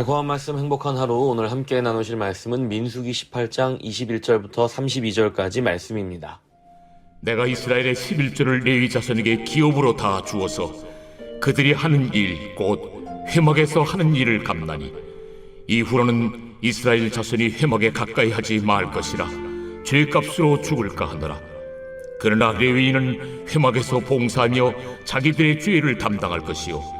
달콤한 말씀 행복한 하루 오늘 함께 나누실 말씀은 민수기 18장 21절부터 32절까지 말씀입니다. 내가 이스라엘의 11조를 레위 자손에게 기업으로 다 주어서 그들이 하는 일, 곧 회막에서 하는 일을 감나니 이후로는 이스라엘 자손이 회막에 가까이 하지 말 것이라 죄값으로 죽을까 하노라. 그러나 레위인은 회막에서 봉사하며 자기들의 죄를 담당할 것이요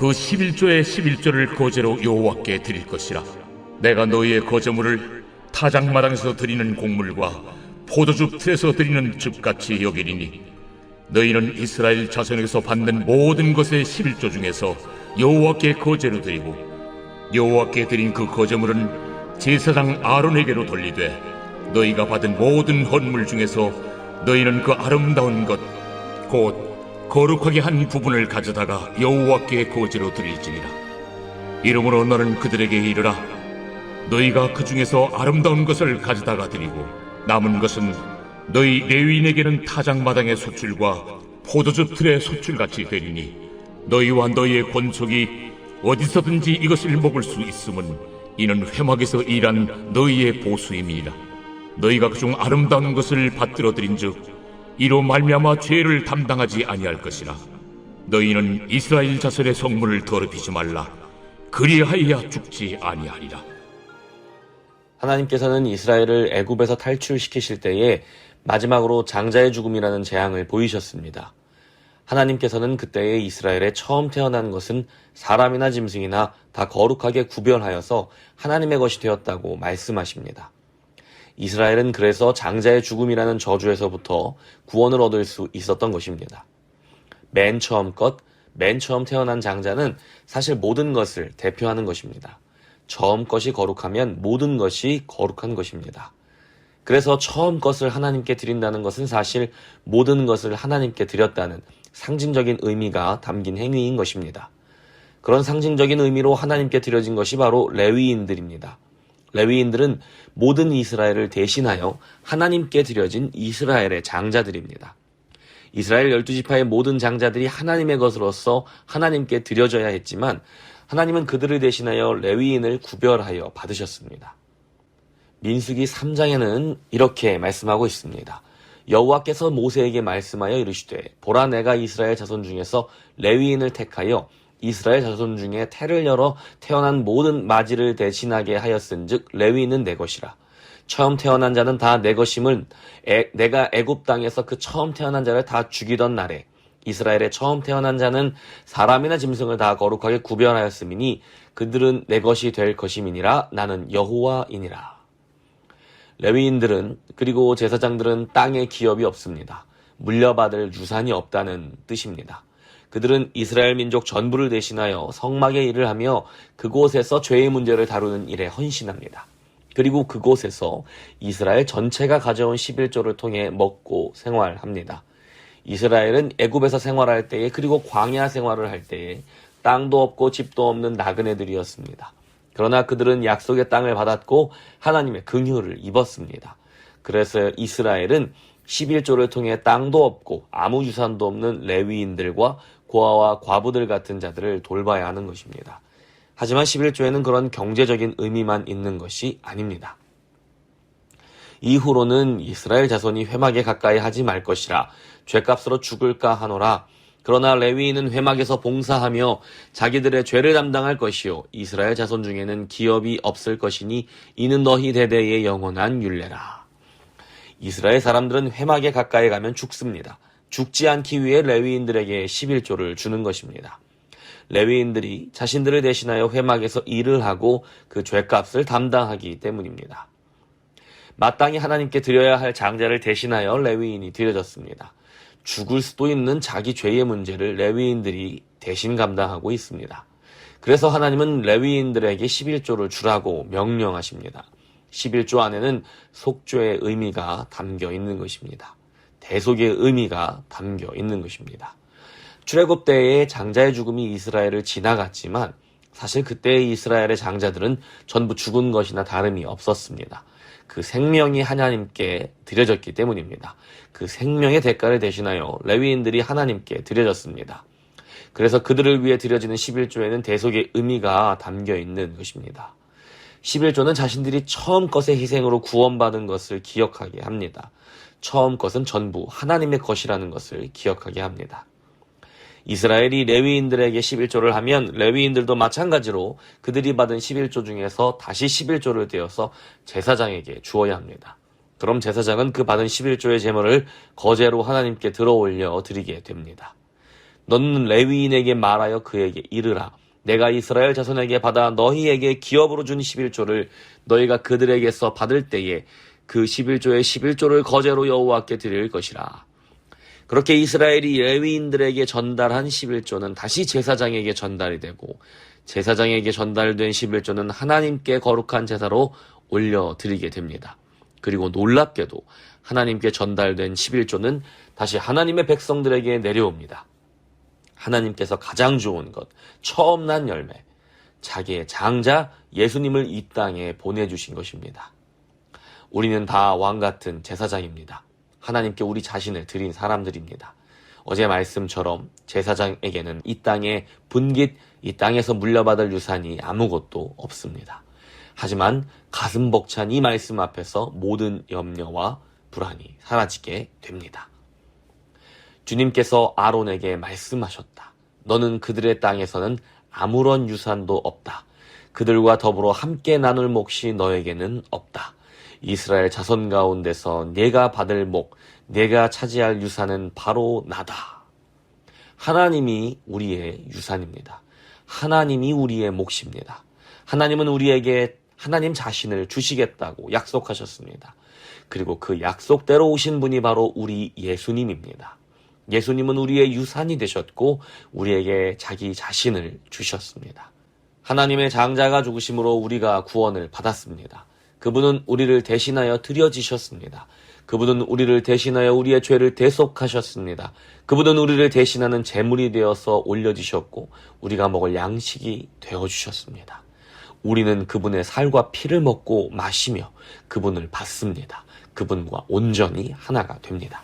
그 11조의 11조를 거제로 여호와께 드릴 것이라. 내가 너희의 거제물을 타작마당에서 드리는 곡물과 포도즙 틀에서 드리는 즙같이 여기리니 너희는 이스라엘 자손에게서 받는 모든 것의 11조 중에서 여호와께 거제로 드리고 여호와께 드린 그 거제물은 제사장 아론에게로 돌리되 너희가 받은 모든 헌물 중에서 너희는 그 아름다운 것 곧 거룩하게 한 부분을 가져다가 여호와께 거제로 드릴지니라. 이러므로 너는 그들에게 이르라. 너희가 그 중에서 아름다운 것을 가져다가 드리고 남은 것은 너희 레위인에게는 타작마당의 소출과 포도주 틀의 소출같이 되리니 너희와 너희의 권속이 어디서든지 이것을 먹을 수 있음은 이는 회막에서 일한 너희의 보수임이니라. 너희가 그중 아름다운 것을 받들어 드린즉 이로 말미암아 죄를 담당하지 아니할 것이라 너희는 이스라엘 자손의 성문을 더럽히지 말라 그리하여야 죽지 아니하리라 하나님께서는 이스라엘을 애굽에서 탈출시키실 때에 마지막으로 장자의 죽음이라는 재앙을 보이셨습니다. 하나님께서는 그때에 이스라엘에 처음 태어난 것은 사람이나 짐승이나 다 거룩하게 구별하여서 하나님의 것이 되었다고 말씀하십니다. 이스라엘은 그래서 장자의 죽음이라는 저주에서부터 구원을 얻을 수 있었던 것입니다. 맨 처음 것, 맨 처음 태어난 장자는 사실 모든 것을 대표하는 것입니다. 처음 것이 거룩하면 모든 것이 거룩한 것입니다. 그래서 처음 것을 하나님께 드린다는 것은 사실 모든 것을 하나님께 드렸다는 상징적인 의미가 담긴 행위인 것입니다. 그런 상징적인 의미로 하나님께 드려진 것이 바로 레위인들입니다. 레위인들은 모든 이스라엘을 대신하여 하나님께 드려진 이스라엘의 장자들입니다. 이스라엘 열두 지파의 모든 장자들이 하나님의 것으로서 하나님께 드려져야 했지만 하나님은 그들을 대신하여 레위인을 구별하여 받으셨습니다. 민수기 3장에는 이렇게 말씀하고 있습니다. 여호와께서 모세에게 말씀하여 이르시되 보라 내가 이스라엘 자손 중에서 레위인을 택하여 이스라엘 자손 중에 태를 열어 태어난 모든 마지를 대신하게 하였은즉 레위인은 내 것이라. 처음 태어난 자는 다 내 것임을 애- 내가 애굽 땅에서 그 처음 태어난 자를 다 죽이던 날에 이스라엘의 처음 태어난 자는 사람이나 짐승을 다 거룩하게 구별하였음이니 그들은 내 것이 될 것임이니라 나는 여호와이니라. 레위인들은 그리고 제사장들은 땅에 기업이 없습니다. 물려받을 유산이 없다는 뜻입니다. 그들은 이스라엘 민족 전부를 대신하여 성막의 일을 하며 그곳에서 죄의 문제를 다루는 일에 헌신합니다. 그리고 그곳에서 이스라엘 전체가 가져온 11조를 통해 먹고 생활합니다. 이스라엘은 애굽에서 생활할 때에 그리고 광야 생활을 할 때에 땅도 없고 집도 없는 나그네들이었습니다. 그러나 그들은 약속의 땅을 받았고 하나님의 긍휼을 입었습니다. 그래서 이스라엘은 11조를 통해 땅도 없고 아무 유산도 없는 레위인들과 고아와 과부들 같은 자들을 돌봐야 하는 것입니다. 하지만 11조에는 그런 경제적인 의미만 있는 것이 아닙니다. 이후로는 이스라엘 자손이 회막에 가까이 하지 말 것이라 죄값으로 죽을까 하노라. 그러나 레위인은 회막에서 봉사하며 자기들의 죄를 담당할 것이요 이스라엘 자손 중에는 기업이 없을 것이니 이는 너희 대대의 영원한 율례라. 이스라엘 사람들은 회막에 가까이 가면 죽습니다. 죽지 않기 위해 레위인들에게 11조를 주는 것입니다. 레위인들이 자신들을 대신하여 회막에서 일을 하고 그 죄값을 담당하기 때문입니다. 마땅히 하나님께 드려야 할 장자를 대신하여 레위인이 드려졌습니다. 죽을 수도 있는 자기 죄의 문제를 레위인들이 대신 감당하고 있습니다. 그래서 하나님은 레위인들에게 11조를 주라고 명령하십니다. 11조 안에는 속죄의 의미가 담겨 있는 것입니다. 대속의 의미가 담겨 있는 것입니다. 출애굽 때의 장자의 죽음이 이스라엘을 지나갔지만 사실 그때의 이스라엘의 장자들은 전부 죽은 것이나 다름이 없었습니다. 그 생명이 하나님께 드려졌기 때문입니다. 그 생명의 대가를 대신하여 레위인들이 하나님께 드려졌습니다. 그래서 그들을 위해 드려지는 11조에는 대속의 의미가 담겨 있는 것입니다. 11조는 자신들이 처음 것의 희생으로 구원받은 것을 기억하게 합니다. 처음 것은 전부 하나님의 것이라는 것을 기억하게 합니다. 이스라엘이 레위인들에게 11조를 하면 레위인들도 마찬가지로 그들이 받은 11조 중에서 다시 11조를 떼어서 제사장에게 주어야 합니다. 그럼 제사장은 그 받은 11조의 제물을 거제로 하나님께 들어올려 드리게 됩니다. 너는 레위인에게 말하여 그에게 이르라. 내가 이스라엘 자손에게 받아 너희에게 기업으로 준 11조를 너희가 그들에게서 받을 때에 그 11조의 11조를 거제로 여호와께 드릴 것이라. 그렇게 이스라엘이 레위인들에게 전달한 11조는 다시 제사장에게 전달이 되고 제사장에게 전달된 11조는 하나님께 거룩한 제사로 올려드리게 됩니다. 그리고 놀랍게도 하나님께 전달된 11조는 다시 하나님의 백성들에게 내려옵니다. 하나님께서 가장 좋은 것, 처음 난 열매, 자기의 장자 예수님을 이 땅에 보내주신 것입니다. 우리는 다 왕 같은 제사장입니다. 하나님께 우리 자신을 드린 사람들입니다. 어제 말씀처럼 제사장에게는 이 땅의 분깃, 이 땅에서 물려받을 유산이 아무것도 없습니다. 하지만 가슴 벅찬 이 말씀 앞에서 모든 염려와 불안이 사라지게 됩니다. 주님께서 아론에게 말씀하셨다. 너는 그들의 땅에서는 아무런 유산도 없다. 그들과 더불어 함께 나눌 몫이 너에게는 없다. 이스라엘 자손 가운데서 내가 받을 목, 내가 차지할 유산은 바로 나다. 하나님이 우리의 유산입니다. 하나님이 우리의 몫입니다. 하나님은 우리에게 하나님 자신을 주시겠다고 약속하셨습니다. 그리고 그 약속대로 오신 분이 바로 우리 예수님입니다. 예수님은 우리의 유산이 되셨고 우리에게 자기 자신을 주셨습니다. 하나님의 장자가 죽으심으로 우리가 구원을 받았습니다. 그분은 우리를 대신하여 드려지셨습니다. 그분은 우리를 대신하여 우리의 죄를 대속하셨습니다. 그분은 우리를 대신하는 제물이 되어서 올려주셨고 우리가 먹을 양식이 되어주셨습니다. 우리는 그분의 살과 피를 먹고 마시며 그분을 받습니다. 그분과 온전히 하나가 됩니다.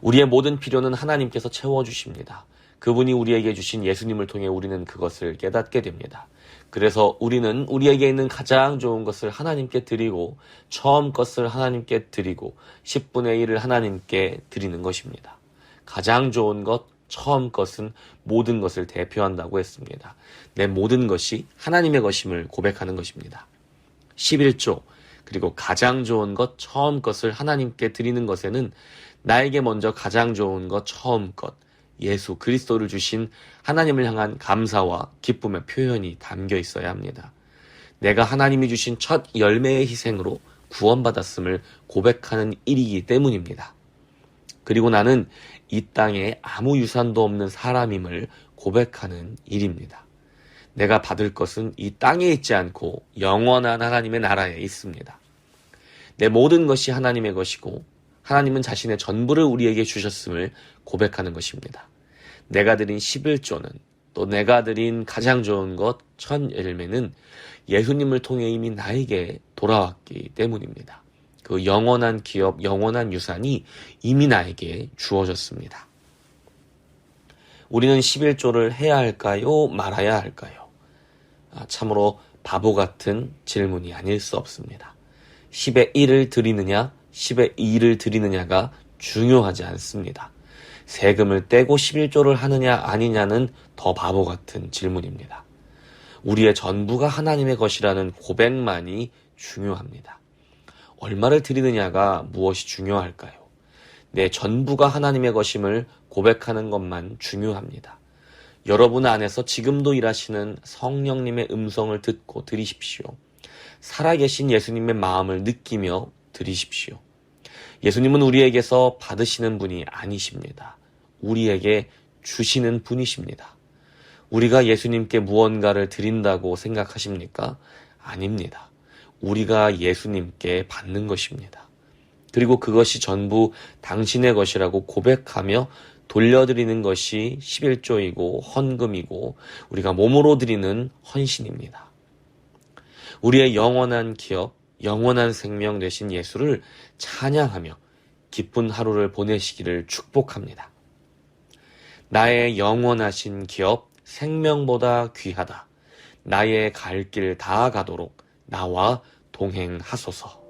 우리의 모든 필요는 하나님께서 채워주십니다. 그분이 우리에게 주신 예수님을 통해 우리는 그것을 깨닫게 됩니다. 그래서 우리는 우리에게 있는 가장 좋은 것을 하나님께 드리고 처음 것을 하나님께 드리고 10분의 1을 하나님께 드리는 것입니다. 가장 좋은 것, 처음 것은 모든 것을 대표한다고 했습니다. 내 모든 것이 하나님의 것임을 고백하는 것입니다. 11조, 그리고 가장 좋은 것, 처음 것을 하나님께 드리는 것에는 나에게 먼저 가장 좋은 것, 처음 것, 예수 그리스도를 주신 하나님을 향한 감사와 기쁨의 표현이 담겨 있어야 합니다. 내가 하나님이 주신 첫 열매의 희생으로 구원받았음을 고백하는 일이기 때문입니다. 그리고 나는 이 땅에 아무 유산도 없는 사람임을 고백하는 일입니다. 내가 받을 것은 이 땅에 있지 않고 영원한 하나님의 나라에 있습니다. 내 모든 것이 하나님의 것이고 하나님은 자신의 전부를 우리에게 주셨음을 고백하는 것입니다. 내가 드린 11조는 또 내가 드린 가장 좋은 것, 천 열매는 예수님을 통해 이미 나에게 돌아왔기 때문입니다. 그 영원한 기업, 영원한 유산이 이미 나에게 주어졌습니다. 우리는 11조를 해야 할까요? 말아야 할까요? 아, 참으로 바보 같은 질문이 아닐 수 없습니다. 10의 1을 드리느냐, 10의 2를 드리느냐가 중요하지 않습니다. 세금을 떼고 11조를 하느냐 아니냐는 더 바보 같은 질문입니다. 우리의 전부가 하나님의 것이라는 고백만이 중요합니다. 얼마를 드리느냐가 무엇이 중요할까요? 내 전부가 하나님의 것임을 고백하는 것만 중요합니다. 여러분 안에서 지금도 일하시는 성령님의 음성을 듣고 드리십시오. 살아계신 예수님의 마음을 느끼며 드리십시오. 예수님은 우리에게서 받으시는 분이 아니십니다. 우리에게 주시는 분이십니다. 우리가 예수님께 무언가를 드린다고 생각하십니까? 아닙니다. 우리가 예수님께 받는 것입니다. 그리고 그것이 전부 당신의 것이라고 고백하며 돌려드리는 것이 11조이고 헌금이고 우리가 몸으로 드리는 헌신입니다. 우리의 영원한 기업, 영원한 생명 되신 예수를 찬양하며 기쁜 하루를 보내시기를 축복합니다. 나의 영원하신 기업, 생명보다 귀하다. 나의 갈 길 다 가도록 나와 동행하소서.